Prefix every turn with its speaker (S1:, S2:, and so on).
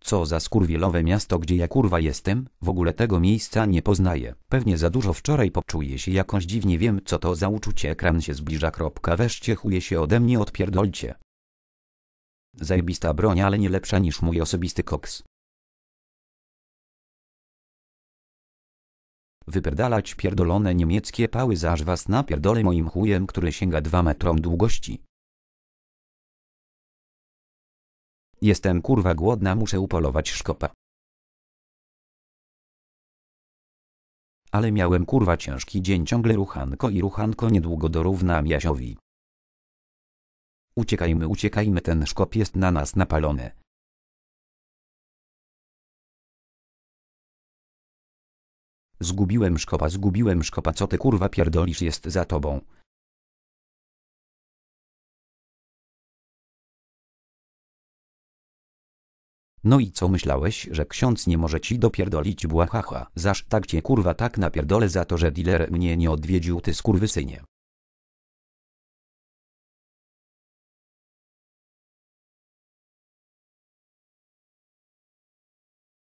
S1: Co za skurwielowe miasto, gdzie ja kurwa jestem? W ogóle tego miejsca nie poznaję. Pewnie za dużo wczoraj poczuję się jakąś dziwnie wiem co to za uczucie ekran się zbliża. Kropka. Weźcie chuje się ode mnie odpierdolcie. Zajebista broń, ale nie lepsza niż mój osobisty koks. Wypierdalać pierdolone niemieckie pały zaż was napierdolę moim chujem, który sięga 2 metrom długości. Jestem kurwa głodna, muszę upolować szkopa. Ale miałem kurwa ciężki dzień, ciągle ruchanko i ruchanko niedługo dorównam Jasiowi. Uciekajmy, uciekajmy, ten szkop jest na nas napalony. Zgubiłem szkopa, zgubiłem szkopa, co ty kurwa pierdolisz jest za tobą. No i co myślałeś, że ksiądz nie może ci dopierdolić błahaha? Zaż tak cię kurwa tak napierdolę za to, że dealer mnie nie odwiedził ty skurwysynie.